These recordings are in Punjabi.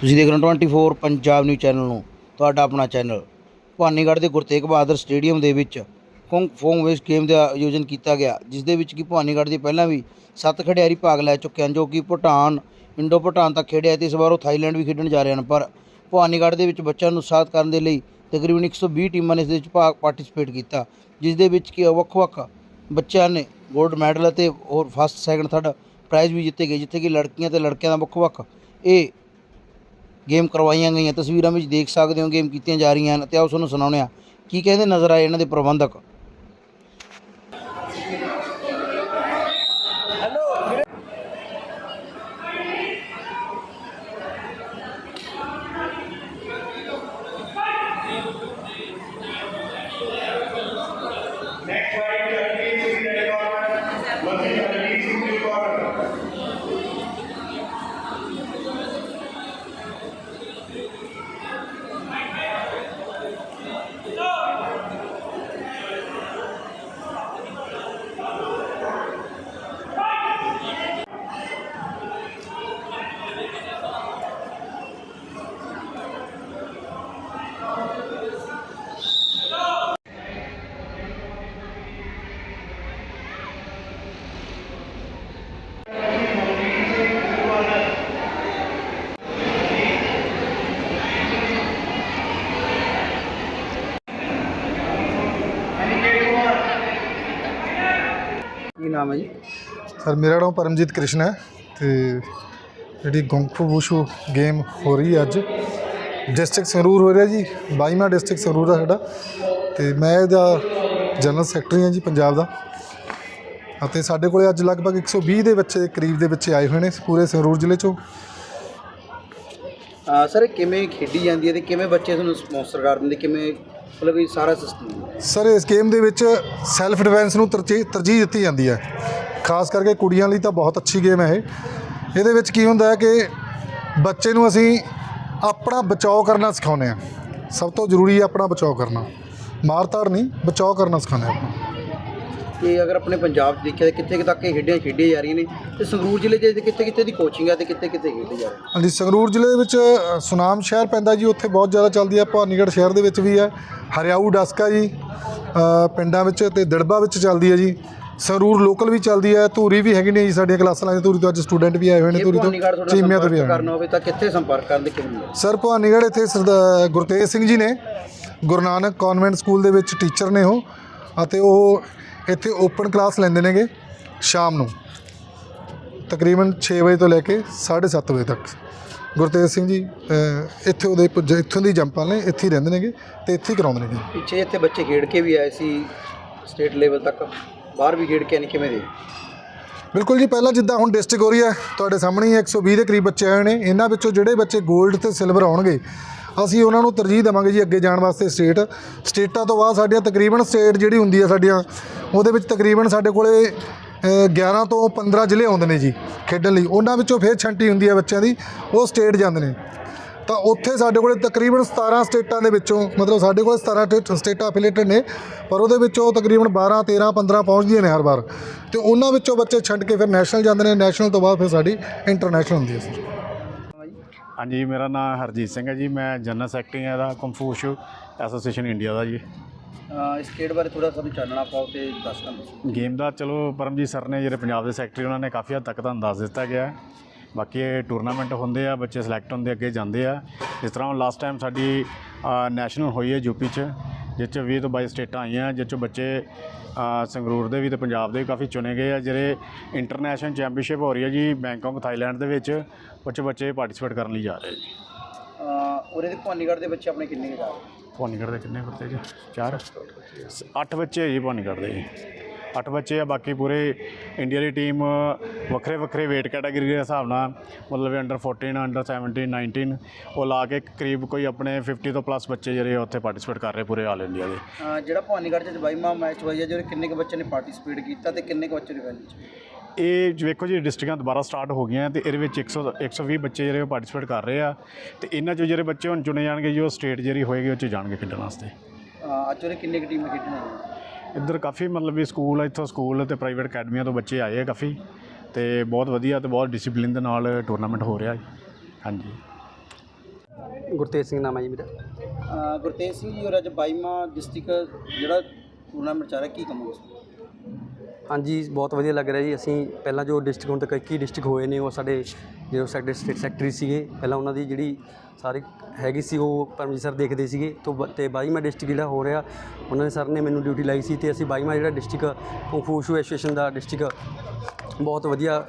ਤੁਸੀਂ ਦੇਖ ਰਹੇ ਹੋ 24 ਪੰਜਾਬ ਨਿਊਜ਼ ਚੈਨਲ ਨੂੰ, ਤੁਹਾਡਾ ਆਪਣਾ ਚੈਨਲ ਭਵਾਨੀਗੜ੍ਹ ਦੇ ਗੁਰੂ ਤੇਗ ਬਹਾਦਰ ਸਟੇਡੀਅਮ ਦੇ ਵਿੱਚ ਕੁੰਗ ਫੋਂਗ ਵੇਸ ਗੇਮ ਦਾ ਆਯੋਜਨ ਕੀਤਾ ਗਿਆ ਜਿਸ ਦੇ ਵਿੱਚ ਕਿ ਭਵਾਨੀਗੜ੍ਹ ਦੇ ਪਹਿਲਾਂ ਵੀ ਸੱਤ ਖਿਡਾਰੀ ਭਾਗ ਲੈ ਚੁੱਕੇ ਹਨ, ਜੋ ਕਿ ਭੂਟਾਨ, ਇੰਡੋ ਭੂਟਾਨ ਤੱਕ ਖੇਡਿਆ ਤੇ ਇਸ ਵਾਰ ਉਹ ਥਾਈਲੈਂਡ ਵੀ ਖੇਡਣ ਜਾ ਰਹੇ ਹਨ। ਪਰ ਭਵਾਨੀਗੜ੍ਹ ਦੇ ਵਿੱਚ ਬੱਚਿਆਂ ਨੂੰ ਉਤਸ਼ਾਹਿਤ ਕਰਨ ਦੇ ਲਈ ਤਕਰੀਬਨ 120 ਟੀਮਾਂ ਨੇ ਇਸ ਦੇ ਵਿੱਚ ਭਾਗ ਪਾਰਟਿਸਿਪੇਟ ਕੀਤਾ ਜਿਸ ਦੇ ਵਿੱਚ ਕਿ ਵੱਖ-ਵੱਖ ਬੱਚਿਆਂ ਨੇ 골ਡ ਮੈਡਲ ਅਤੇ ਹੋਰ ਫਸਟ ਸੈਕੰਡ ਥਰਡ ਪ੍ਰਾਈਜ਼ ਵੀ ਜਿੱਤੇ ਗਏ, ਜਿੱਥੇ ਕਿ ਲੜਕੀਆਂ ਤੇ ਲੜਕਿਆਂ ਦਾ ਵੱਖ-ਵੱਖ ਇਹ ਗੇਮ ਕਰਵਾਈਆਂ ਗਈਆਂ, ਤਸਵੀਰਾਂ ਵਿੱਚ ਦੇਖ ਸਕਦੇ ਹੋ, ਗੇਮ ਕੀਤੀਆਂ ਜਾ ਰਹੀਆਂ ਹਨ ਤੇ ਆਓ ਤੁਹਾਨੂੰ ਸੁਣਾਉਂਦੇ ਹਾਂ, ਕੀ ਕਹਿੰਦੇ ਨਜ਼ਰ ਆਏ ਇਹਨਾਂ ਦੇ ਪ੍ਰਬੰਧਕ? ਨਾਮ ਹੈ ਜੀ? ਸਰ ਮੇਰਾ ਨਾਮ ਪਰਮਜੀਤ ਕ੍ਰਿਸ਼ਨ ਹੈ ਤੇ ਜਿਹੜੀ ਗੁੰਫੂ ਵੂਸ਼ੂ ਗੇਮ ਹੋ ਰਹੀ ਹੈ ਅੱਜ ਡਿਸਟ੍ਰਿਕਟ ਸੰਗਰੂਰ ਹੋ ਰਿਹਾ ਜੀ 22ਵਾਂ ਡਿਸਟ੍ਰਿਕਟ ਸੰਗਰੂਰ ਦਾ ਸਾਡਾ ਤੇ ਮੈਂ ਇਹਦਾ ਜਨਰਲ ਸੈਕਟਰੀ ਹਾਂ ਜੀ ਪੰਜਾਬ ਦਾ ਅਤੇ ਸਾਡੇ ਕੋਲੇ ਅੱਜ ਲਗਭਗ 120 ਦੇ ਬੱਚੇ ਦੇ ਕਰੀਬ ਦੇ ਬੱਚੇ ਆਏ ਹੋਏ ਨੇ ਪੂਰੇ ਸੰਗਰੂਰ ਜ਼ਿਲ੍ਹੇ ਚੋਂ। ਸਰ ਕਿਵੇਂ ਖੇਡੀ ਜਾਂਦੀ ਹੈ ਤੇ ਕਿਵੇਂ ਬੱਚੇ ਤੁਹਾਨੂੰ ਸਪਾਂਸਰ ਕਰ ਦਿੰਦੇ ਕਿਵੇਂ ਮਤਲਬ ਇਹ ਸਾਰਾ ਸਿਸਟਮ ਸਰ ਇਸ ਗੇਮ ਦੇ ਵਿੱਚ ਸੈਲਫ ਡਿਫੈਂਸ ਨੂੰ ਤਰਜੀਹ ਤਰਜੀਹ ਦਿੱਤੀ ਜਾਂਦੀ ਹੈ। ਖਾਸ ਕਰਕੇ ਕੁੜੀਆਂ ਲਈ ਤਾਂ ਬਹੁਤ ਅੱਛੀ ਗੇਮ ਹੈ ਇਹ। ਇਹਦੇ ਵਿੱਚ ਕੀ ਹੁੰਦਾ ਹੈ ਕਿ ਬੱਚੇ ਨੂੰ ਅਸੀਂ ਆਪਣਾ ਬਚਾਓ ਕਰਨਾ ਸਿਖਾਉਂਦੇ ਆ ਸਭ ਤੋਂ ਜ਼ਰੂਰੀ ਹੈ ਆਪਣਾ ਬਚਾਓ ਕਰਨਾ। ਮਾਰ-ਧਾੜ ਨਹੀਂ ਬਚਾਓ ਕਰਨਾ ਸਿਖਾਉਂਦੇ ਆਪਾਂ। ਕਿ ਅਗਰ ਆਪਣੇ ਪੰਜਾਬ 'ਚ ਦੇਖਿਆ ਤਾਂ ਕਿੱਥੇ ਕੁ ਤੱਕ ਇਹ ਖੇਡਾਂ ਖੇਡੀਆਂ ਜਾ ਰਹੀਆਂ ਨੇ? ਤੇ ਸੰਗਰੂਰ ਜ਼ਿਲ੍ਹੇ 'ਚ ਕਿੱਥੇ ਕਿੱਥੇ ਦੀ ਕੋਚਿੰਗ ਹੈ ਤੇ ਕਿੱਥੇ ਕਿੱਥੇ ਖੇਡੇ ਜਾ ਰਹੇ? ਨੇ ਹਾਂਜੀ ਸੰਗਰੂਰ ਜ਼ਿਲ੍ਹੇ ਦੇ ਵਿੱਚ ਅ, ਸੁਨਾਮ ਸ਼ਹਿਰ ਪੈਂਦਾ ਜੀ ਉੱਥੇ ਬਹੁਤ ਜ਼ਿਆਦਾ ਚੱਲਦੀ ਹੈ ਭਵਾਨੀਗੜ੍ਹ ਸ਼ਹਿਰ ਦੇ ਵਿੱਚ ਵੀ ਹੈ। ਹਰਿਆਊ ਡਸਕਾ ਜੀ ਅ, ਪਿੰਡਾਂ ਵਿੱਚ ਤੇ ਦਿੜਬਾ ਵਿੱਚ ਚੱਲਦੀ ਹੈ ਜੀ। ਸੰਗਰੂਰ ਲੋਕਲ ਵੀ ਚੱਲਦੀ ਹੈ ਧੂਰੀ ਵੀ ਹੈਗੀ ਨੇ ਜੀ ਸਾਡੀਆਂ ਕਲਾਸਾਂ ਲਾਈਆਂ ਧੂਰੀ ਤੋਂ ਅੱਜ ਸਟੂਡੈਂਟ ਵੀ ਆਏ ਹੋਏ ਨੇ ਧੂਰੀ ਭਵਾਨੀਗੜ੍ਹ ਤੋਂ ਤੁਹਾਡਾ ਚੀਮਿਆਂ ਤੋਂ ਵੀ ਸੰਪਰਕ ਆਏ ਹੋਏ ਨੇ। ਕਰਨਾ ਹੋਵੇ ਤਾਂ ਕਿੱਥੇ ਸੰਪਰਕ ਕਰਨ ਦੇ ਕਿਵੇਂ ਸਰ ਭਵਾਨੀਗੜ੍ਹ ਇੱਥੇ ਸਰਦਾਰ ਗੁਰਤੇਜ ਸਿੰਘ ਜੀ ਨੇ ਗੁਰੂ ਨਾਨਕ ਕਨਵੈਂਟ ਸਕੂਲ ਦੇ ਵਿੱਚ ਟੀਚਰ ਨੇ ਉਹ ਅਤੇ ਉਹ ਇੱਥੇ ਓਪਨ ਕਲਾਸ ਲੈਂਦੇ ਨੇਗੇ ਸ਼ਾਮ ਨੂੰ। ਤਕਰੀਬਨ 6 ਵਜੇ ਤੋਂ ਲੈ ਕੇ 7:30 ਵਜੇ ਤੱਕ। ਗੁਰਤੇਜ ਸਿੰਘ ਜੀ ਇੱਥੇ ਉਹਦੇ ਪੁੱਜ- ਇੱਥੋਂ ਦੀ ਜੰਪਾਂ ਨੇ ਇੱਥੇ ਹੀ ਰਹਿੰਦੇ ਨੇਗੇ ਤੇ ਇੱਥੇ ਹੀ ਕਰਾਉਂਦੇ ਨੇਗੇ। ਪਿੱਛੇ ਇੱਥੇ ਬੱਚੇ ਖੇਡ ਕੇ ਵੀ ਆਏ ਸੀ ਸਟੇਟ ਲੈਵਲ ਤੱਕ। ਬਾਹਰ ਵੀ ਖੇਡ ਕੇ ਨਹੀਂ ਕਿਵੇਂ ਦੇ? ਬਿਲਕੁਲ ਜੀ ਪਹਿਲਾਂ ਜਿੱਦਾਂ ਹੁਣ ਡਿਸਟ੍ਰਿਕਟ ਹੋ ਰਹੀ ਹੈ ਤੁਹਾਡੇ ਸਾਹਮਣੇ ਹੀ 120 ਦੇ ਕਰੀਬ ਬੱਚੇ ਆਏ ਨੇ। ਇਹਨਾਂ ਵਿੱਚੋਂ ਜਿਹੜੇ ਬੱਚੇ 골ਡ ਤੇ ਸਿਲਵਰ ਆਉਣਗੇ ਅਸੀਂ ਉਹਨਾਂ ਨੂੰ ਤਰਜੀਹ ਦੇਵਾਂਗੇ ਜੀ ਅੱਗੇ ਜਾਣ ਵਾਸਤੇ ਸਟੇਟ। ਸਟੇਟਾਂ ਤੋਂ ਬਾਅਦ ਸਾਡੀਆਂ ਤਕਰੀਬਨ ਸਟੇਟ ਜਿਹੜੀ ਹੁੰਦੀ ਹੈ ਸਾਡੀਆਂ ਉਹਦੇ ਵਿੱਚ ਤਕਰੀਬਨ ਸਾਡੇ ਕੋਲੇ 11 ਤੋਂ 15 ਜ਼ਿਲ੍ਹੇ ਆਉਂਦੇ ਨੇ ਜੀ ਖੇਡਣ ਲਈ। ਉਹਨਾਂ ਵਿੱਚੋਂ ਫਿਰ ਛੰਟੀ ਹੁੰਦੀ ਹੈ ਬੱਚਿਆਂ ਦੀ, ਉਹ ਸਟੇਟ ਜਾਂਦੇ ਨੇ। ਤਾਂ ਉੱਥੇ ਸਾਡੇ ਕੋਲੇ ਤਕਰੀਬਨ 17 ਸਟੇਟਾਂ ਦੇ ਵਿੱਚੋਂ, ਮਤਲਬ ਸਾਡੇ ਕੋਲ 17 ਸਟੇਟ- ਸਟੇਟਾਂ ਅਫੀਲੀਏਟਡ ਨੇ, ਪਰ ਉਹਦੇ ਵਿੱਚੋਂ ਤਕਰੀਬਨ 12 13 15 ਪਹੁੰਚਦੀਆਂ ਨੇ ਹਰ ਵਾਰ। ਤੇ ਉਹਨਾਂ ਵਿੱਚੋਂ ਬੱਚੇ ਛੱਡ ਕੇ ਫਿਰ ਨੈਸ਼ਨਲ ਜਾਂਦੇ ਨੇ। ਨੈਸ਼ਨਲ ਤੋਂ ਬਾਅਦ ਫਿਰ ਸਾਡੀ ਇੰਟਰਨੈਸ਼ਨਲ ਹੁੰਦੀ ਹੈ ਸਰ। ਹਾਂਜੀ, ਮੇਰਾ ਨਾਮ ਹਰਜੀਤ ਸਿੰਘ ਹੈ ਜੀ। ਮੈਂ ਜਨਰਲ ਸੈਕਟਰੀ ਹਾਂ ਦਾ ਕੰਫੂਸ਼ੂ ਐਸੋਸੀਏਸ਼ਨ ਇੰਡੀਆ ਦਾ ਜੀ। ਇਸ ਖੇਡ ਬਾਰੇ ਥੋੜਾ ਸਾਨੂੰ ਚਾਨਣਾ ਪਾਓ ਤੇ ਦੱਸ ਦਿਓ। ਗੇਮ ਦਾ ਚਲੋ ਪਰਮਜੀਤ ਸਰ ਨੇ ਜਿਹੜੇ ਪੰਜਾਬ ਦੇ ਸੈਕਟਰੀ ਉਹਨਾਂ ਨੇ ਕਾਫੀ ਹੱਦ ਤੱਕ ਤੁਹਾਨੂੰ ਦੱਸ ਦਿੱਤਾ ਗਿਆ ਬਾਕੀ ਇਹ ਟੂਰਨਾਮੈਂਟ ਹੁੰਦੇ ਆ, ਬੱਚੇ ਸਿਲੈਕਟ ਹੁੰਦੇ ਅੱਗੇ ਜਾਂਦੇ ਆ। ਜਿਸ ਤਰ੍ਹਾਂ ਹੁਣ ਲਾਸਟ ਟਾਈਮ ਸਾਡੀ ਨੈਸ਼ਨਲ ਹੋਈ ਹੈ ਯੂਪੀ 'ਚ, ਜਿਸ 'ਚ 20 ਤੋਂ 22 ਸਟੇਟਾਂ ਆਈਆਂ, ਜਿਸ 'ਚ ਬੱਚੇ ਸੰਗਰੂਰ ਦੇ ਵੀ ਤੇ ਪੰਜਾਬ ਦੇ ਵੀ ਕਾਫੀ ਚੁਣੇ ਗਏ ਆ। ਜਿਹੜੇ ਇੰਟਰਨੈਸ਼ਨਲ ਚੈਂਪੀਅਨਸ਼ਿਪ ਹੋ ਰਹੀ ਹੈ ਜੀ ਬੈਂਕਾਕ ਥਾਈਲੈਂਡ ਦੇ ਵਿੱਚ ਉਹ 'ਚ ਬੱਚੇ ਪਾਰਟਿਸਿਪੇਟ ਕਰਨ ਲਈ ਜਾ ਰਹੇ ਜੀ ਉਰੇ ਦੇ ਭਵਾਨੀਗੜ੍ਹ ਦੇ ਬੱਚੇ ਆਪਣੇ ਕਿੰਨੇ ਕੁ ਜਾ ਰਹੇ ਭਵਾਨੀਗੜ੍ਹ ਦੇ ਕਿੰਨੇ ਬੱਚੇ ਜੀ? ਚਾਰ? ਅੱਠ ਬੱਚੇ ਹੈ ਜੀ ਭਵਾਨੀਗੜ੍ਹ ਦੇ ਜੀ। ਅੱਠ ਬੱਚੇ ਆ ਬਾਕੀ ਪੂਰੇ ਇੰਡੀਆ ਦੀ ਟੀਮ ਵੱਖਰੇ ਵੱਖਰੇ weight ਕੈਟਾਗਰੀ ਦੇ ਹਿਸਾਬ ਨਾਲ ਮਤਲਬ ਅੰਡਰ 14 ਅੰਡਰ 17 19 ਉਹ ਲਾ ਕੇ ਕਰੀਬ ਕੋਈ ਆਪਣੇ 50 ਤੋਂ ਪਲੱਸ ਬੱਚੇ ਜਿਹੜੇ ਆ ਉੱਥੇ ਪਾਰਟਿਸਿਪੇਟ ਕਰ ਰਹੇ ਪੂਰੇ ਆਲ ਇੰਡੀਆ ਦੇ। ਅਹ ਜਿਹੜਾ ਭਵਾਨੀਗੜ੍ਹ ਚ 22ਵਾਂ ਮੈਚ ਹੋਇਆ ਵਿੱਚ ਕਿੰਨੇ ਕੁ ਬੱਚੇ ਨੇ ਪਾਰਟਿਸਿਪੇਟ ਕੀਤਾ ਤੇ ਕਿੰਨੇ ਕੁ ਬੱਚੇ ਨੇ ਵੈਲੀ ਚ ਇਹ ਜੋ ਵੇਖੋ ਜੀ ਡਿਸਟ੍ਰਿਕਟਾਂ ਦੁਬਾਰਾ ਸਟਾਰਟ ਹੋ ਗਈਆਂ ਤੇ ਇਹਦੇ ਵਿੱਚ 100 120 ਬੱਚੇ ਜਿਹੜੇ ਪਾਰਟਿਸਿਪੇਟ ਕਰ ਰਹੇ ਆ ਤੇ ਇਹਨਾਂ ਚੋਂ ਜਿਹੜੇ ਬੱਚੇ ਹੁਣ ਚੁਣੇ ਜਾਣਗੇ ਜੋ ਸਟੇਟ ਜਿਹੜੀ ਹੋਏਗੀ ਉਹ ਚ ਜਾਣਗੇ ਖੇਡਣ ਵਾਸਤੇ। ਅੱਜ ਉਹਨੇ ਕਿੰਨੇ ਕੁ ਟੀਮਾਂ ਖੇਡੀਆਂ ਨੇ? ਇੱਧਰ ਕਾਫੀ ਮਤਲਬ ਵੀ ਸਕੂਲ ਇੱਥੋਂ ਸਕੂਲ ਤੇ ਪ੍ਰਾਈਵੇਟ ਅਕੈਡਮੀਆਂ ਤੋਂ ਬੱਚੇ ਆਏ ਆ ਕਾਫੀ ਤੇ ਬਹੁਤ ਵਧੀਆ ਤੇ ਬਹੁਤ ਡਿਸਪਲਿਨ ਦੇ ਨਾਲ ਟੂਰਨਾਮੈਂਟ ਹੋ ਰਿਹਾ ਜੀ। ਹਾਂਜੀ। ਗੁਰਤੇਜ ਸਿੰਘ ਨਾਮ ਹੈ ਜੀ ਮੇਰਾ। ਗੁਰਤੇਜ ਸਿੰਘ ਜੀ ਔਰ ਅੱਜ 22ਵਾਂ ਡਿਸਟ੍ਰਿਕਟ ਜਿਹੜਾ ਟੂਰਨਾਮੈਂਟ ਚੱਲ ਰਿਹਾ ਕੀ ਕਹੋਗੇ? ਹਾਂਜੀ, ਬਹੁਤ ਵਧੀਆ ਲੱਗ ਰਿਹਾ ਜੀ। ਅਸੀਂ ਪਹਿਲਾਂ ਜੋ ਡਿਸਟ੍ਰਿਕਟ ਹੁਣ ਤੱਕ 21 ਡਿਸਟ੍ਰਿਕਟ ਹੋਏ ਨੇ, ਉਹ ਸਾਡੇ ਜੋ ਸਾਡੇ ਸਟੇਟ ਸੈਕਟਰੀ ਸੀਗੇ, ਪਹਿਲਾਂ ਉਹਨਾਂ ਦੀ ਜਿਹੜੀ ਸਾਰੀ ਹੈਗੀ ਸੀ, ਉਹ ਪਰਮਜੀਤ ਸਰ ਦੇਖਦੇ ਸੀਗੇ। ਤੋਂ ਬ- ਤੇ 22ਵਾਂ ਡਿਸਟ੍ਰਿਕਟ ਜਿਹੜਾ ਹੋ ਰਿਹਾ, ਉਹਨਾਂ ਨੇ ਸਰ ਨੇ ਮੈਨੂੰ ਡਿਊਟੀ ਲਾਈ ਸੀ ਤੇ ਅਸੀਂ 22ਵਾਂ ਜਿਹੜਾ ਡਿਸਟ੍ਰਿਕਟ ਕੁੰਫੂ ਐਸੋਸੀਏਸ਼ਨ ਦਾ ਡਿਸਟ੍ਰਿਕਟ ਬਹੁਤ ਵਧੀਆ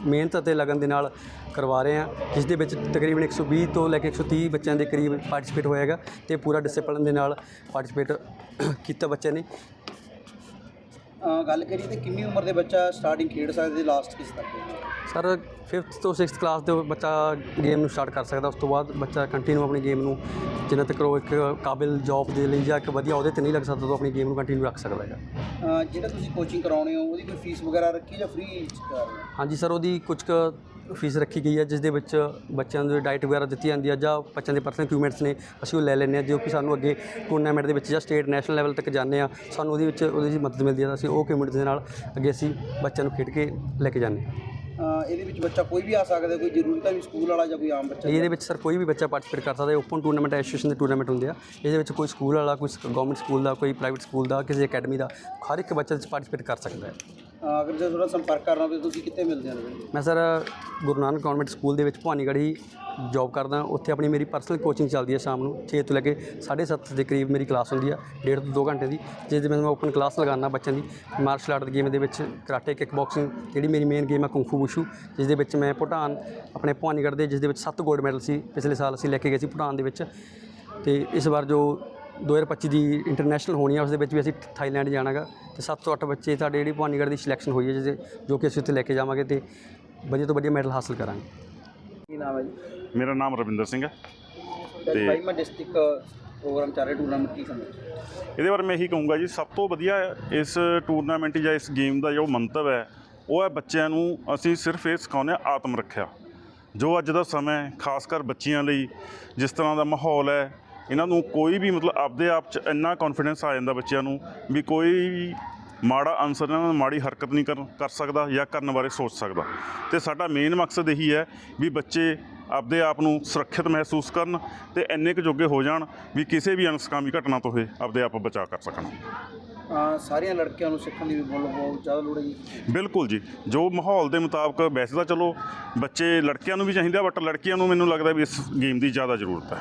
ਮਿਹਨਤ ਅਤੇ ਲਗਨ ਦੇ ਨਾਲ ਕਰਵਾ ਰਹੇ ਹਾਂ। ਜਿਸ ਦੇ ਵਿੱਚ ਤਕਰੀਬਨ 120 ਤੋਂ ਲੈ ਕੇ 130 ਬੱਚਿਆਂ ਦੇ ਕਰੀਬ ਪਾਰਟਿਸਿਪੇਟ ਹੋਏਗਾ ਤੇ ਪੂਰਾ ਡਿਸਪਲਿਨ ਦੇ ਨਾਲ ਪਾਰਟਿਸਿਪੇਟ ਕੀਤਾ ਬੱਚਿਆਂ ਨੇ। ਗੱਲ ਕਰੀਏ ਤੇ ਕਿੰਨੀ ਉਮਰ ਦੇ ਬੱਚਾ ਸਟਾਰਟਿੰਗ ਖੇਡ ਸਕਦੇ ਲਾਸਟ ਕਿਸ ਤੱਕ? ਸਰ 5th ਤੋਂ 6th ਕਲਾਸ ਦੇ ਬੱਚਾ ਗੇਮ ਨੂੰ ਸਟਾਰਟ ਕਰ ਸਕਦਾ ਉਸ ਤੋਂ ਬਾਅਦ ਬੱਚਾ ਕੰਟੀਨਿਊ ਆਪਣੀ ਗੇਮ ਨੂੰ ਜਿੰਨਾ ਤੱਕ ਉਹ ਇੱਕ ਕਾਬਿਲ ਜੌਬ ਦੇ ਲਈ ਜਾਂ ਇੱਕ ਵਧੀਆ ਉਹਦੇ ਤੇ ਨਹੀਂ ਲੱਗ ਸਕਦਾ ਤਾਂ ਆਪਣੀ ਗੇਮ ਨੂੰ ਕੰਟੀਨਿਊ ਰੱਖ ਸਕਦਾ ਹੈਗਾ ਜਿਹੜਾ ਤੁਸੀਂ ਕੋਚਿੰਗ ਕਰਾਉਣੇ ਹੋ ਉਹਦੀ ਕੋਈ ਫੀਸ ਵਗੈਰਾ ਰੱਖੀ ਜਾਂ ਫ੍ਰੀ ਹਾਂਜੀ ਸਰ ਉਹਦੀ ਕੁਝ ਕੁ ਫੀਸ ਰੱਖੀ ਗਈ ਹੈ ਜਿਸ ਦੇ ਵਿੱਚ ਬੱਚਿਆਂ ਨੂੰ ਡਾਈਟ ਵਗੈਰਾ ਦਿੱਤੀ ਜਾਂਦੀ ਹੈ ਜਾਂ ਬੱਚਿਆਂ ਦੇ ਪਰਸਨਲ ਇਕਵਿਪਮੈਂਟਸ ਨੇ ਅਸੀਂ ਉਹ ਲੈ ਲੈਂਦੇ ਹਾਂ ਜੋ ਕਿ ਸਾਨੂੰ ਅੱਗੇ ਟੂਰਨਾਮੈਂਟ ਦੇ ਵਿੱਚ ਜਾਂ ਸਟੇਟ ਨੈਸ਼ਨਲ ਲੈਵਲ ਤੱਕ ਜਾਂਦੇ ਆ ਸਾਨੂੰ ਉਹਦੇ ਵਿੱਚ ਉਹਦੀ ਜੀ ਮਦਦ ਮਿਲਦੀ ਹੈ ਤਾਂ ਅਸੀਂ ਉਹ ਕਮਿਊਨਿਟੀ ਦੇ ਨਾਲ ਅੱਗੇ ਅਸੀਂ ਬੱਚਿਆਂ ਨੂੰ ਖੇਡ ਕੇ ਲੈ ਕੇ ਜਾਂਦੇ ਹਾਂ। ਇਹਦੇ ਵਿੱਚ ਬੱਚਾ ਕੋਈ ਵੀ ਆ ਸਕਦਾ ਕੋਈ ਜ਼ਰੂਰੀ ਤਾਂ ਵੀ ਸਕੂਲ ਵਾਲਾ ਜਾਂ ਕੋਈ ਆਮ ਬੱਚਾ? ਇਹਦੇ ਵਿੱਚ ਸਰ ਕੋਈ ਵੀ ਬੱਚਾ ਪਾਰਟਿਸਿਪੇਟ ਕਰ ਸਕਦਾ ਹੈ ਓਪਨ ਟੂਰਨਾਮੈਂਟ ਐਸੋਸੀਏਸ਼ਨ ਦੇ ਟੂਰਨਾਮੈਂਟ ਹੁੰਦੇ ਆ। ਇਹਦੇ ਵਿੱਚ ਕੋਈ ਸਕੂਲ ਵਾਲਾ ਕੋਈ ਗਵਰਨਮੈਂਟ ਸਕੂਲ ਦਾ ਕੋਈ ਪ੍ਰਾਈਵੇਟ ਸਕੂਲ ਦਾ ਕਿਸੇ ਅਕੈਡਮੀ ਦਾ ਹਰ ਇੱਕ ਬੱਚਾ ਇਸ ਪਾਰਟਿਸਿਪੇਟ ਕਰ ਸਕਦਾ ਹੈ। ਅਗਰ ਜੇ ਥੋੜਾ ਸੰਪਰਕ ਕਰਨਾ ਹੋਵੇ ਤੁਸੀਂ ਕਿੱਥੇ ਮਿਲਦੇ ਹੋ ਮੈਂ sir Guru Nanak convent school ਦੇ ਵਿੱਚ ਭਵਾਨੀਗੜ੍ਹ ਹੀ ਜੌਬ ਕਰਦਾ। ਉੱਥੇ ਆਪਣੀ ਮੇਰੀ ਪਰਸਨਲ ਕੋਚਿੰਗ ਚੱਲਦੀ ਹੈ ਸ਼ਾਮ ਨੂੰ 6 ਤੋਂ ਲੈ ਕੇ 7:30 ਦੇ ਕਰੀਬ ਮੇਰੀ ਕਲਾਸ ਹੁੰਦੀ ਆ, ਡੇਢ ਤੋਂ 2 ਘੰਟੇ ਦੀ ਜਿਸ ਦੇ ਵਿੱਚ ਮੈਂ ਓਪਨ ਕਲਾਸ ਲਗਾਉਂਦਾ ਬੱਚਿਆਂ ਦੀ। ਮਾਰਸ਼ਲ ਆਰਟ ਦੀ ਗੇਮ ਦੇ ਵਿੱਚ ਕਰਾਟੇ ਕਿਕ ਬਾਕਸਿੰਗ ਜਿਹੜੀ ਮੇਰੀ ਮੇਨ ਗੇਮ ਹੈ ਕੁੰਫੂ ਬੁਸ਼ੂ ਜਿਸ ਦੇ ਵਿੱਚ ਮੈਂ ਭੂਟਾਨ ਆਪਣੇ ਭਵਾਨੀਗੜ੍ਹ ਦੇ ਜਿਸ ਦੇ ਵਿੱਚ 7 ਗੋਲਡ ਮੈਡਲ ਸੀ, ਪਿਛਲੇ ਸਾਲ ਅਸੀਂ ਲੈ ਕੇ ਗਏ ਸੀ ਭੂਟਾਨ ਦੇ ਵਿੱਚ। ਤੇ ਇਸ ਵਾਰ ਜੋ 2025 ਦੀ ਇੰਟਰਨੈਸ਼ਨਲ ਹੋਣੀ ਆ ਉਸ ਦੇ ਵਿੱਚ ਵੀ ਅਸੀਂ ਥਾਈਲੈਂਡ ਜਾਣਾਗਾ। ਤੇ 7 ਤੋਂ 8 ਬੱਚੇ ਸਾਡੇ ਜਿਹੜੀ ਭਵਾਨੀਗੜ੍ਹ ਦੀ ਸਿਲੈਕਸ਼ਨ ਹੋਈ ਹੈ ਜਿਹਦੇ ਜੋ ਕਿ ਅਸੀਂ ਉੱਥੇ ਲੈ ਕੇ ਜਾਵਾਂਗੇ ਤੇ ਵਧੀਆ ਤੋਂ ਵਧੀਆ ਮੈਡਲ ਹਾਸਲ ਕਰਾਂਗੇ। ਕੀ ਨਾਮ ਹੈ ਜੀ? ਮੇਰਾ ਨਾਮ ਰਵਿੰਦਰ ਸਿੰਘ ਹੈ। ਤੇ 22ਵਾਂ ਡਿਸਟ੍ਰਿਕਟ ਪ੍ਰੋਗਰਾਮ ਚੱਲ ਰਿਹਾ ਟੂਰਨਾਮੈਂਟ ਕੀ ਸਮਝਦੇ ਇਹਦੇ ਬਾਰੇ ਮੈਂ ਇਹੀ ਕਹੂੰਗਾ ਜੀ ਸਭ ਤੋਂ ਵਧੀਆ ਇਸ ਟੂਰਨਾਮੈਂਟ ਜਾਂ ਇਸ ਗੇਮ ਦਾ ਜੋ ਮੰਤਵ ਹੈ ਉਹ ਹੈ ਬੱਚਿਆਂ ਨੂੰ ਅਸੀਂ ਸਿਰਫ ਇਹ ਸਿਖਾਉਂਦੇ ਹਾਂ ਆਤਮ ਰੱਖਿਆ। ਜੋ ਅੱਜ ਦਾ ਸਮਾਂ ਹੈ ਖਾਸ ਕਰ ਬੱਚਿਆਂ ਲਈ ਜਿਸ ਤਰ੍ਹਾਂ ਦਾ ਮਾਹੌਲ ਹੈ ਇਹਨਾਂ ਨੂੰ ਕੋਈ ਵੀ ਮਤਲਬ ਆਪਦੇ ਆਪ 'ਚ ਇੰਨਾ ਕੌਨਫੀਡੈਂਸ ਆ ਜਾਂਦਾ ਬੱਚਿਆਂ ਨੂੰ ਵੀ ਕੋਈ ਵੀ ਮਾੜਾ ਅਨਸਰ ਨਾਲ ਮਾੜੀ ਹਰਕਤ ਨਹੀਂ ਕਰ ਕਰ ਸਕਦਾ ਜਾਂ ਕਰਨ ਬਾਰੇ ਸੋਚ ਸਕਦਾ। ਤੇ ਸਾਡਾ ਮੇਨ ਮਕਸਦ ਇਹੀ ਹੈ ਵੀ ਬੱਚੇ ਆਪਦੇ ਆਪ ਨੂੰ ਸੁਰੱਖਿਅਤ ਮਹਿਸੂਸ ਕਰਨ ਤੇ ਇੰਨੇ ਕੁ ਜੋਗੇ ਹੋ ਜਾਣ ਵੀ ਕਿਸੇ ਵੀ ਅਨਸਕਾਮੀ ਘਟਨਾ ਤੋਂ ਇਹ ਆਪਦੇ ਆਪ ਬਚਾ ਕਰ ਸਕਣ। ਸਾਰੀਆਂ ਲੜਕੀਆਂ ਨੂੰ ਸਿੱਖਣ ਦੀ ਵੀ ਬਹੁਤ ਬਹੁਤ ਜ਼ਿਆਦਾ ਲੋੜ ਹੈ ਜੀ। ਬਿਲਕੁਲ ਜੀ। ਜੋ ਮਾਹੌਲ ਦੇ ਮੁਤਾਬਕ ਵੈਸੇ ਤਾਂ ਚਲੋ ਬੱਚੇ ਲੜਕਿਆਂ ਨੂੰ ਵੀ ਚਾਹੀਦਾ ਬਟ ਲੜਕੀਆਂ ਨੂੰ ਮੈਨੂੰ ਲੱਗਦਾ ਵੀ ਇਸ ਗੇਮ ਦੀ ਜ਼ਿਆਦਾ ਜ਼ਰੂਰਤ ਹੈ।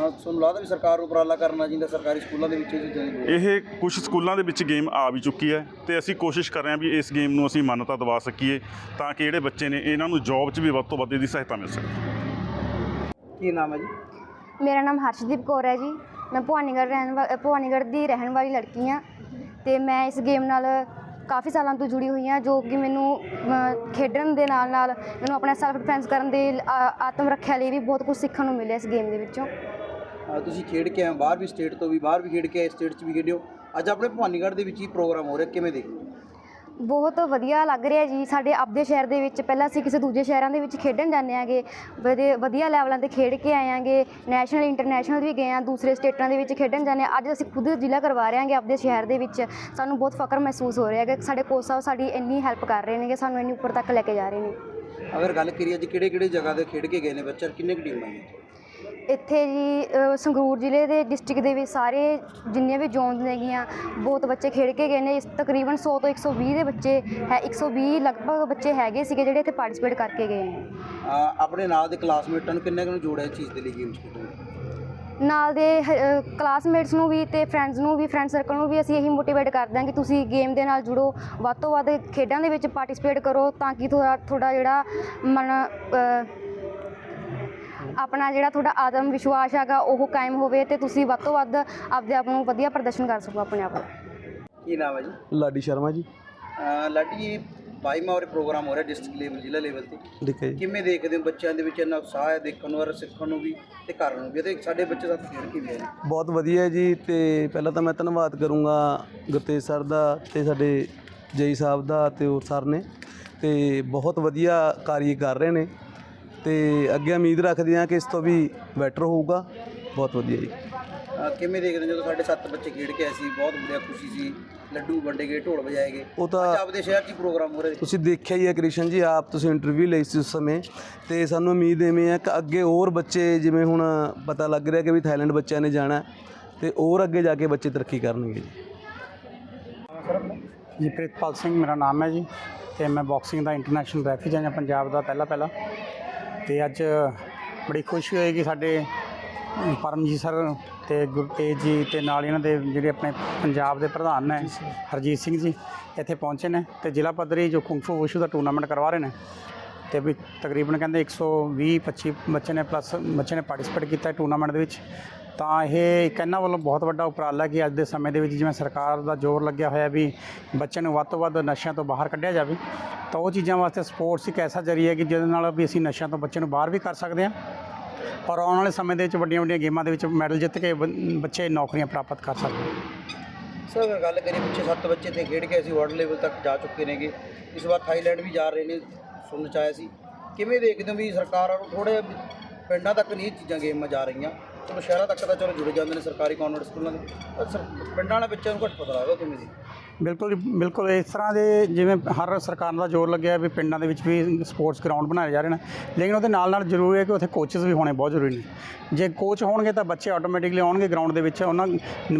ਤੁਹਾਨੂੰ ਲੱਗਦਾ ਵੀ ਸਰਕਾਰ ਨੂੰ ਉਪਰਾਲਾ ਕਰਨਾ ਚਾਹੀਦਾ ਸਰਕਾਰੀ ਸਕੂਲਾਂ ਦੇ ਵਿੱਚ ਇਹ ਚੀਜ਼ਾਂ ਦੀ। ਇਹ ਕੁਝ ਸਕੂਲਾਂ ਦੇ ਵਿੱਚ ਗੇਮ ਆ ਵੀ ਚੁੱਕੀ ਹੈ ਤੇ ਅਸੀਂ ਕੋਸ਼ਿਸ਼ ਕਰ ਰਹੇ ਹਾਂ ਵੀ ਇਸ ਗੇਮ ਨੂੰ ਅਸੀਂ ਮਾਨਤਾ ਦਿਵਾ ਸਕੀਏ ਤਾਂ ਕਿ ਜਿਹੜੇ ਬੱਚੇ ਨੇ ਇਹਨਾਂ ਨੂੰ ਜੌਬ 'ਚ ਵੀ ਵੱਧ ਤੋਂ ਵੱਧ ਇਹਦੀ ਸਹਾਇਤਾ ਮਿਲ ਸਕੇ। ਕੀ ਨਾਮ ਹੈ ਜੀ? ਮੇਰਾ ਨਾਮ ਹਰਸ਼ਦੀਪ ਕੌਰ ਹੈ ਜੀ। ਮੈਂ ਭਵਾਨੀਗੜ੍ਹ ਰਹਿਣ ਵਾ ਭਵਾਨੀਗੜ੍ਹ ਦੀ ਰਹਿਣ ਵਾਲੀ ਲੜਕੀ ਹਾਂ ਤੇ ਮੈਂ ਇਸ ਗੇਮ ਨਾਲ ਕਾਫੀ ਸਾਲਾਂ ਤੋਂ ਜੁੜੀ ਹੋਈ ਹਾਂ ਜੋ ਕਿ ਮੈਨੂੰ ਅ, ਖੇਡਣ ਦੇ ਨਾਲ ਨਾਲ ਮੈਨੂੰ ਆਪਣਾ ਸੈਲਫ ਡਿਫੈਂਸ ਕਰਨ ਦੇ ਲ- ਆ- ਆਤਮ ਰੱਖਿਆ ਲਈ ਵੀ ਬਹੁਤ ਕੁਝ ਸਿੱਖਣ ਨੂੰ ਮਿਲਿਆ ਇਸ ਗੇਮ ਦੇ ਵਿੱਚੋਂ। ਤੁਸੀਂ ਖੇਡ ਕੇ ਆਏ ਹੋ, ਬਾਹਰ ਵੀ ਸਟੇਟ ਤੋਂ ਵੀ ਬਾਹਰ ਵੀ ਖੇਡ ਕੇ ਆਏ ਸਟੇਟ 'ਚ ਵੀ ਖੇਡਿਓ। ਅੱਜ ਆਪਣੇ ਭਵਾਨੀਗੜ੍ਹ ਦੇ ਵਿੱਚ ਹੀ ਪ੍ਰੋਗਰਾਮ ਹੋ ਰਿਹਾ ਕਿਵੇਂ ਹੋ? ਬਹੁਤ ਵਧੀਆ ਲੱਗ ਰਿਹਾ ਜੀ ਸਾਡੇ ਆਪਦੇ ਸ਼ਹਿਰ ਦੇ ਵਿੱਚ ਪਹਿਲਾਂ ਅਸੀਂ ਕਿਸੇ ਦੂਜੇ ਸ਼ਹਿਰਾਂ ਦੇ ਵਿੱਚ ਖੇਡਣ ਜਾਂਦੇ ਆਂਗੇ ਵਧੀਆ ਵਧੀਆ ਲੈਵਲਾਂ ਤੇ ਖੇਡ ਕੇ ਆਏ ਆਂਗੇ ਨੈਸ਼ਨਲ ਇੰਟਰਨੈਸ਼ਨਲ ਵੀ ਗਏ ਆ ਦੂਸਰੇ ਸਟੇਟਾਂ ਦੇ ਵਿੱਚ ਖੇਡਣ ਜਾਂਦੇ ਹਾਂ। ਅੱਜ ਅਸੀਂ ਖੁਦ ਜ਼ਿਲ੍ਹਾ ਕਰਵਾ ਰਹੇ ਹਾਂਗੇ ਆਪਦੇ ਸ਼ਹਿਰ ਦੇ ਵਿੱਚ ਸਾਨੂੰ ਬਹੁਤ ਫਖਰ ਮਹਿਸੂਸ ਹੋ ਰਿਹਾ ਹੈ ਕਿ ਸਾਡੇ ਕੋਚ ਸਾਹਿਬ ਸਾਡੀ ਇੰਨੀ ਹੈਲਪ ਕਰ ਰਹੇ ਨੇ ਕਿ ਸਾਨੂੰ ਇੰਨੀ ਉੱਪਰ ਤੱਕ ਲੈ ਕੇ ਜਾ ਰਹੇ ਨੇ। ਅਗਰ ਗੱਲ ਕਰੀਏ ਅੱਜ ਕਿਹੜੇ ਕਿਹੜੇ ਜਗ੍ਹਾ ਤੇ ਖੇਡ ਕੇ ਗਏ ਨੇ ਬੱਚੇ ਕਿੰਨੇ ਕੁ ਟੀਮਾਂ ਨੇ ਇੱਥੇ ਜੀ ਸੰਗਰੂਰ ਜ਼ਿਲ੍ਹੇ ਦੇ ਡਿਸਟ੍ਰਿਕਟ ਦੇ ਵਿੱਚ ਸਾਰੇ ਜਿੰਨੀਆਂ ਵੀ ਜ਼ੋਨਸ ਨੇਗੀਆਂ ਬਹੁਤ ਬੱਚੇ ਖੇਡ ਕੇ ਗਏ ਨੇ। ਇਸ ਤਕਰੀਬਨ 100 ਤੋਂ 120 ਦੇ ਬੱਚੇ ਹੈ 120 ਲਗਭਗ ਬੱਚੇ ਹੈਗੇ ਸੀਗੇ ਜਿਹੜੇ ਇੱਥੇ ਪਾਰਟਿਸਿਪੇਟ ਕਰਕੇ ਗਏ ਨੇ। ਆਪਣੇ ਨਾਲ ਦੇ ਕਲਾਸਮੇਟਾਂ ਨੂੰ ਕਿੰਨੇ ਨੂੰ ਜੋੜਿਆ ਇਸ ਚੀਜ਼ ਦੇ ਲਈ ਗੇਮ 'ਚ ਖੇਡਣ? ਨਾਲ ਦੇ ਕਲਾਸਮੇਟਸ ਨੂੰ ਵੀ ਤੇ ਫਰੈਂਡਸ ਨੂੰ ਵੀ ਫਰੈਂਡ ਸਰਕਲ ਨੂੰ ਵੀ ਅਸੀਂ ਇਹੀ ਮੋਟੀਵੇਟ ਕਰਦੇ ਹਾਂ ਕਿ ਤੁਸੀਂ ਗੇਮ ਦੇ ਨਾਲ ਜੁੜੋ। ਵੱਧ ਤੋਂ ਵੱਧ ਖੇਡਾਂ ਦੇ ਵਿੱਚ ਪਾਰਟਿਸਿਪੇਟ ਕਰੋ ਤਾਂ ਕਿ ਤੁਹਾਡਾ ਜਿਹੜਾ ਮਨ ਆਪਣਾ ਜਿਹੜਾ ਤੁਹਾਡਾ ਆਤਮ ਵਿਸ਼ਵਾਸ ਹੈਗਾ ਉਹ ਕਾਇਮ ਹੋਵੇ ਤੇ ਤੁਸੀਂ ਵੱਧ ਤੋਂ ਵੱਧ ਆਪਦੇ ਆਪ ਨੂੰ ਵਧੀਆ ਪ੍ਰਦਰਸ਼ਨ ਕਰ ਸਕੋ ਆਪਣੇ ਆਪ ਦਾ ਕੀ ਨਾਮ ਹੈ ਜੀ? ਲਾਡੀ ਸ਼ਰਮਾ ਜੀ। ਲਾਡੀ ਇਹ 22ਵਾਂ ਵਾਰ ਪ੍ਰੋਗਰਾਮ ਹੋ ਰਿਹਾ ਡਿਸਟ੍ਰਿਕਟ ਲੈਵਲ ਜ਼ਿਲ੍ਹਾ ਲੈਵਲ ਤੇ। ਕਿਵੇਂ ਦੇਖਦੇ ਹੋ ਬੱਚਿਆਂ ਦੇ ਵਿੱਚ ਇੰਨਾ ਉਤਸ਼ਾਹ ਹੈ ਦੇਖਣ ਨੂੰ ਔਰ ਸਿੱਖਣ ਨੂੰ ਵੀ ਤੇ ਕਰਨ ਨੂੰ ਵੀ? ਤੇ ਸਾਡੇ ਬੱਚੇ ਸਾਥ ਖੇਡ ਕੇ ਵੀ ਬਹੁਤ ਵਧੀਆ ਹੈ ਜੀ ਤੇ ਪਹਿਲਾਂ ਤਾਂ ਮੈਂ ਧੰਨਵਾਦ ਕਰੂੰਗਾ ਗੁਰਤੇਜ ਸਰ ਦਾ ਤੇ ਸਾਡੇ ਜਈ ਸਾਹਿਬ ਦਾ ਤੇ ਹੋਰ ਸਰ ਨੇ। ਤੇ ਬਹੁਤ ਵਧੀਆ ਕਾਰਜ ਕਰ ਰਹੇ ਨੇ। ਤੇ ਅੱਗੇ ਉਮੀਦ ਰੱਖਦੇ ਹਾਂ ਕਿ ਇਸ ਤੋਂ ਵੀ ਬੈਟਰ ਹੋਊਗਾ। ਬਹੁਤ ਵਧੀਆ ਜੀ। ਕਿਵੇਂ ਦੇਖਦੇ ਹੋ ਜਦੋਂ ਸਾਡੇ ਸੱਤ ਬੱਚੇ ਖੇਡ ਕੇ ਆਏ ਸੀ? ਬਹੁਤ ਵਧੀਆ ਖੁਸ਼ੀ ਸੀ। ਲੱਡੂ ਵੰਡੇ ਗਏ ਢੋਲ ਵਜਾਏ ਗਏ। ਉਹ ਤਾਂ ਅੱਜ ਆਪਦੇ ਸ਼ਹਿਰ 'ਚ ਹੀ ਪ੍ਰੋਗਰਾਮ ਹੋ ਰਿਹਾ ਤੁਸੀਂ ਦੇਖਿਆ ਹੀ ਹੈ ਕ੍ਰਿਸ਼ਨ ਜੀ ਆਪ ਤੁਸੀਂ ਇੰਟਰਵਿਊ ਲਈ ਸੀ ਉਸ ਸਮੇਂ। ਤੇ ਸਾਨੂੰ ਉਮੀਦ ਐਵੇਂ ਹੈ ਕਿ ਅੱਗੇ ਹੋਰ ਬੱਚੇ ਜਿਵੇਂ ਹੁਣ ਪਤਾ ਲੱਗ ਰਿਹਾ ਕਿ ਵੀ ਥਾਈਲੈਂਡ ਬੱਚਿਆਂ ਨੇ ਜਾਣਾ ਹੈ, ਤੇ ਹੋਰ ਅੱਗੇ ਜਾ ਕੇ ਬੱਚੇ ਤਰੱਕੀ ਕਰਨਗੇ ਜੀ। ਜੀ ਪ੍ਰਿਤਪਾਲ ਸਿੰਘ ਮੇਰਾ ਨਾਮ ਹੈ ਜੀ ਤੇ ਮੈਂ ਬਾਕਸਿੰਗ ਦਾ ਇੰਟਰਨੈਸ਼ਨਲ ਰੈਫਰੀ ਹਾਂ ਪੰਜਾਬ ਦਾ ਪਹਿਲਾ ਪਹਿਲਾ ਤੇ ਅੱਜ ਬੜੀ ਖੁਸ਼ੀ ਹੋਈ ਕਿ ਸਾਡੇ ਪਰਮਜੀਤ ਸਰ ਤੇ ਗੁਰਤੇਜ ਜੀ ਤੇ ਨਾਲ ਇਹਨਾਂ ਦੇ ਜਿਹੜੇ ਆਪਣੇ ਪੰਜਾਬ ਦੇ ਪ੍ਰਧਾਨ ਨੇ ਹਰਜੀਤ ਸਿੰਘ ਜੀ ਇੱਥੇ ਪਹੁੰਚੇ ਨੇ ਤੇ ਜ਼ਿਲ੍ਹਾ ਪੱਧਰੀ ਜੋ ਕੁੰਗ ਫੂ ਵੁਸ਼ੂ ਦਾ ਟੂਰਨਾਮੈਂਟ ਕਰਵਾ ਰਹੇ ਨੇ ਤੇ ਵੀ ਤਕਰੀਬਨ ਕਹਿੰਦੇ 120 25 ਬੱਚੇ ਨੇ ਪਲੱਸ ਬੱਚੇ ਨੇ ਪਾਰਟਿਸਿਪੇਟ ਕੀਤਾ ਟੂਰਨਾਮੈਂਟ ਦੇ ਵਿੱਚ। ਤਾਂ ਇਹ ਇੱਕ ਇਹਨਾਂ ਵੱਲੋਂ ਬਹੁਤ ਵੱਡਾ ਉਪਰਾਲਾ ਕਿ ਅੱਜ ਦੇ ਸਮੇਂ ਦੇ ਵਿੱਚ ਜਿਵੇਂ ਸਰਕਾਰ ਦਾ ਜ਼ੋਰ ਲੱਗਿਆ ਹੋਇਆ ਵੀ ਬੱਚਿਆਂ ਨੂੰ ਵੱਧ ਤੋਂ ਵੱਧ ਨਸ਼ਿਆਂ ਤੋਂ ਬਾਹਰ ਕੱਢਿਆ ਜਾਵੇ, ਤਾਂ ਉਹ ਚੀਜ਼ਾਂ ਵਾਸਤੇ ਸਪੋਰਟਸ ਇੱਕ ਐਸਾ ਜ਼ਰੀਆ ਕਿ ਜਿਹਦੇ ਨਾਲ ਵੀ ਅਸੀਂ ਨਸ਼ਿਆਂ ਤੋਂ ਬੱਚਿਆਂ ਨੂੰ ਬਾਹਰ ਵੀ ਕਰ ਸਕਦੇ ਹਾਂ ਔਰ ਆਉਣ ਵਾਲੇ ਸਮੇਂ ਦੇ ਵਿੱਚ ਵੱਡੀਆਂ ਵੱਡੀਆਂ ਗੇਮਾਂ ਦੇ ਵਿੱਚ ਮੈਡਲ ਜਿੱਤ ਕੇ ਬ- ਬੱਚੇ ਨੌਕਰੀਆਂ ਪ੍ਰਾਪਤ ਕਰ ਸਕਦੇ ਹਨ। ਸਰ, ਅਗਰ ਗੱਲ ਕਰੀਏ ਪਿੱਛੇ ਸੱਤ ਬੱਚੇ ਤੇ ਖੇਡ ਕੇ ਅਸੀਂ ਵਰਲਡ ਲੈਵਲ ਤੱਕ ਜਾ ਚੁੱਕੇ ਨੇਗੇ। ਇਸ ਵਾਰ ਥਾਈਲੈਂਡ ਵੀ ਜਾ ਰਹੇ ਨੇ, ਸੁਣਨ ਚ ਆਇਆ ਸੀ। ਕਿਵੇਂ ਦੇਖਦੇ ਹੋ ਵੀ ਸਰਕਾਰ ਨੂੰ ਥੋੜੇ ਪਿੰਡਾਂ ਤੱਕ ਨਹੀਂ ਚੀਜ਼ਾਂ ਗੇਮਾਂ ਜਾ ਰਹੀਆਂ? ਚਲੋ ਸ਼ਹਿਰਾਂ ਤੱਕ ਤਾਂ ਚਲੋ ਜੁੜ ਜਾਂਦੇ ਨੇ ਸਰਕਾਰੀ ਕਾਨਵੈਂਟ ਸਕੂਲਾਂ ਦੇ। ਪਰ ਸਰ- ਪਿੰਡਾਂ ਵਾਲੇ ਬੱਚਿਆਂ ਨੂੰ ਘੱਟ ਪਤਾ ਲੱਗਦਾ ਕਿਵੇਂ ਦੀ? ਬਿਲਕੁਲ ਜੀ, ਬਿਲਕੁਲ ਇਸ ਤਰ੍ਹਾਂ ਦੇ ਜਿਵੇਂ ਹਰ ਸਰਕਾਰ ਦਾ ਜ਼ੋਰ ਲੱਗਿਆ ਵੀ ਪਿੰਡਾਂ ਦੇ ਵਿੱਚ ਵੀ ਸਪੋਰਟਸ ਗਰਾਊਂਡ ਬਣਾਏ ਜਾ ਰਹੇ ਨੇ। ਲੇਕਿਨ ਉਹਦੇ ਨਾਲ ਨਾਲ ਜ਼ਰੂਰੀ ਹੈ ਕਿ ਉੱਥੇ ਕੋਚਸ ਵੀ ਹੋਣੇ ਬਹੁਤ ਜ਼ਰੂਰੀ ਨੇ। ਜੇ ਕੋਚ ਹੋਣਗੇ ਤਾਂ ਬੱਚੇ ਆਟੋਮੈਟਿਕਲੀ ਆਉਣਗੇ ਗਰਾਊਂਡ ਦੇ ਵਿੱਚ। ਉਹਨਾਂ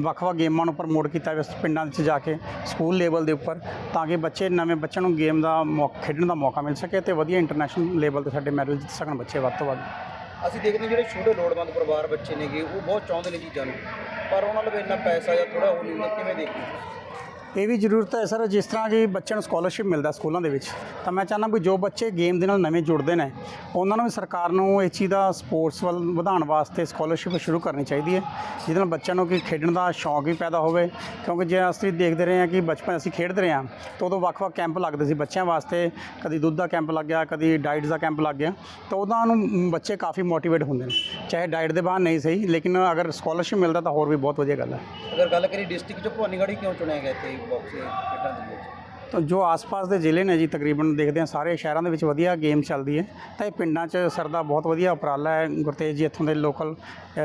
ਵੱਖ-ਵੱਖ ਗੇਮਾਂ ਨੂੰ ਪ੍ਰਮੋਟ ਕੀਤਾ ਜਾਵੇ ਪਿੰਡਾਂ ਵਿੱਚ ਜਾ ਕੇ ਸਕੂਲ ਲੈਵਲ ਦੇ ਉੱਪਰ ਤਾਂ ਕਿ ਬੱਚੇ ਨਵੇਂ ਬੱਚਿਆਂ ਨੂੰ ਗੇਮ ਦਾ ਮੌਕਾ ਖੇਡਣ ਦਾ ਮੌਕਾ ਮਿਲ ਸਕੇ ਤੇ ਵਧੀਆ ਇੰਟਰਨੈਸ਼ਨਲ ਲੈਵਲ ਤੇ ਸਾਡੇ ਮੈਡਲ ਜਿੱਤ ਸਕਣ ਬੱਚੇ ਵੱਧ ਤੋਂ ਵੱਧ। ਅਸੀਂ ਦੇਖਦੇ ਹਾਂ ਜਿਹੜੇ ਛੋਟੇ ਲੋੜਵੰਦ ਪਰਿਵਾਰ ਬੱਚੇ ਨੇਗੇ, ਉਹ ਬਹੁਤ ਚਾਹੁੰਦੇ ਨੇ ਚੀਜ਼ਾਂ ਨੂੰ ਪਰ ਉਹਨਾਂ ਕੋਲ ਇੰਨਾ ਪੈਸਾ ਜਾਂ ਥੋੜਾ ਉਹ ਨਹੀਂ ਹੁੰਦਾ, ਕਿਵੇਂ ਦੇਖੀ ਇਹ ਵੀ ਜ਼ਰੂਰਤ ਹੈ ਸਰ, ਜਿਸ ਤਰ੍ਹਾਂ ਕਿ ਬੱਚਿਆਂ ਨੂੰ ਸਕਾਲਰਸ਼ਿਪ ਮਿਲਦਾ ਸਕੂਲਾਂ ਦੇ ਵਿੱਚ, ਤਾਂ ਮੈਂ ਚਾਹੁੰਦਾ ਵੀ ਜੋ ਬੱਚੇ ਗੇਮ ਦੇ ਨਾਲ ਨਵੇਂ ਜੁੜਦੇ ਨੇ, ਉਹਨਾਂ ਨੂੰ ਵੀ ਸਰਕਾਰ ਨੂੰ ਇਹ ਚੀਜ਼ ਦਾ ਸਪੋਰਟਸ ਵੱਲ ਵਧਾਉਣ ਵਾਸਤੇ ਸਕਾਲਰਸ਼ਿਪ ਸ਼ੁਰੂ ਕਰਨੀ ਚਾਹੀਦੀ ਹੈ, ਜਿਹਦੇ ਨਾਲ ਬੱਚਿਆਂ ਨੂੰ ਕਿ ਖੇਡਣ ਦਾ ਸ਼ੌਂਕ ਵੀ ਪੈਦਾ ਹੋਵੇ, ਕਿਉਂਕਿ ਜੇ ਅਸੀਂ ਦੇਖਦੇ ਰਹੇ ਹਾਂ ਕਿ ਬਚਪਨ ਅਸੀਂ ਖੇਡਦੇ ਰਹੇ ਹਾਂ, ਤਾਂ ਉਦੋਂ ਵੱਖ-ਵੱਖ ਕੈਂਪ ਲੱਗਦੇ ਸੀ ਬੱਚਿਆਂ ਵਾਸਤੇ, ਕਦੀ ਦੁੱਧ ਦਾ ਕੈਂਪ ਲੱਗ ਗਿਆ, ਕਦੀ ਡਾਈਟ ਦਾ ਕੈਂਪ ਲੱਗ ਗਿਆ, ਤਾਂ ਉਹਨਾਂ ਨੂੰ ਬੱਚੇ ਕਾਫੀ ਮੋਟੀਵੇਟ ਹੁੰਦੇ ਨੇ, ਚਾਹੇ ਡਾਈਟ ਦੇ ਬਾਹਰ ਨਹੀਂ ਸਹੀ, ਲੇਕਿਨ ਅਗਰ ਸਕਾਲਰਸ਼ਿਪ ਮਿਲਦਾ ਤਾਂ ਹੋਰ ਵੀ ਬਹੁਤ ਵਧੀਆ ਗੱਲ ਹੈ। ਅਗਰ ਗੱਲ ਕਰੀਏ ਡਿਸਟ੍ਰਿਕਟ ਚ ਭਵਾਨੀਗੜ੍ਹ ਕਿਉਂ ਚੁਣਿਆ ਗਿਆ ਇੱਥੇ? ਬਾਕਸਿੰਗ ਖੇਡਾਂ ਦੇ ਵਿੱਚ। ਤਾਂ ਜੋ ਆਸ-ਪਾਸ ਦੇ ਜ਼ਿਲ੍ਹੇ ਨੇ ਜੀ, ਤਕਰੀਬਨ ਦੇਖਦੇ ਹਾਂ, ਸਾਰੇ ਸ਼ਹਿਰਾਂ ਦੇ ਵਿੱਚ ਵਧੀਆ ਗੇਮ ਚੱਲਦੀ ਹੈ। ਤਾਂ ਇਹ ਪਿੰਡਾਂ 'ਚ ਸਰਦਾ ਬਹੁਤ ਵਧੀਆ ਉਪਰਾਲਾ ਹੈ। ਗੁਰਤੇਜ ਜੀ ਇੱਥੋਂ ਦੇ ਲੋਕਲ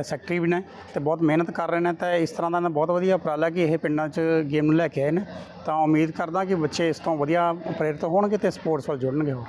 ਸੈਕਟਰੀ ਵੀ ਨੇ ਤੇ ਬਹੁਤ ਮਿਹਨਤ ਕਰ ਰਹੇ ਨੇ। ਤਾਂ ਇਸ ਤਰ੍ਹਾਂ ਦਾ ਨਾ ਬਹੁਤ ਵਧੀਆ ਉਪਰਾਲਾ ਕਿ ਇਹ ਪਿੰਡਾਂ 'ਚ ਗੇਮ ਨੂੰ ਲੈ ਕੇ ਆਏ ਨੇ। ਤਾਂ ਉਮੀਦ ਕਰਦਾ ਕਿ ਬੱਚੇ ਇਸ ਤੋਂ ਵਧੀਆ ਪ੍ਰੇਰਿਤ ਹੋਣਗੇ ਤੇ ਸਪੋਰਟਸ ਵੱਲ ਜੁੜਨਗੇ ਹੋਰ।